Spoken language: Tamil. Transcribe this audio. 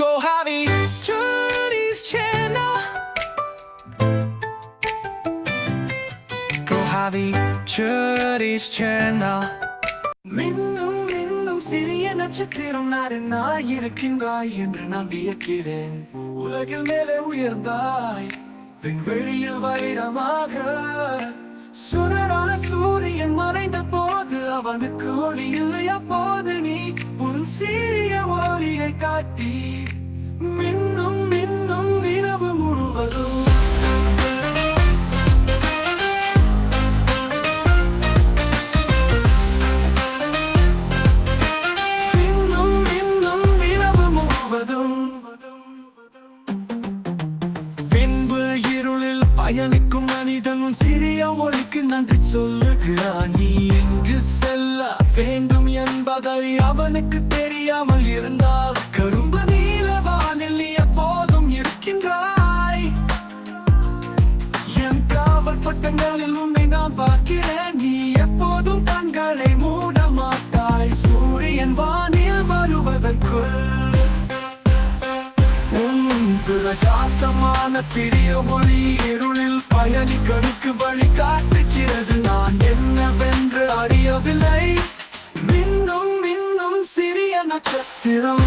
Go Javi. Journey's channel. Go Javi. Journey's channel. மின்னும் மின்னும் சிறிய நட்சத்திரம் நான் நான் இருக்கின்றாய் என்று நான் வியக்கிறேன். உலகில் மேலே உயர்ந்தாய் விண்வெளியில் வைரமாக. சுடரான சூரியன் மறைந்த போது அவனுக்கு ஒளி இல்லை அப்போது. காட்டி மின்னும் மின்னும் இரவு முழுவதும். பயணிக்கும் மனிதனும் சிறிய ஒளிக்கு நன்றி சொல்லுகிறான். என்பதை அவனுக்கு தெரியாமல் இருந்தால் கரும்பு நீல வானில் நீ எப்போதும் இருக்கின்றாய். என் காவல் பட்டங்களில் உன்னை நான் பார்க்கிறேன். நீ எப்போதும் கண்களை மூட மாட்டாய். சூரியன் வானில் வருவதற்குள். பிரகாசமான சிறிய ஒளி இருளில் பயணிகளுக்கு வழி நட்சத்திரம்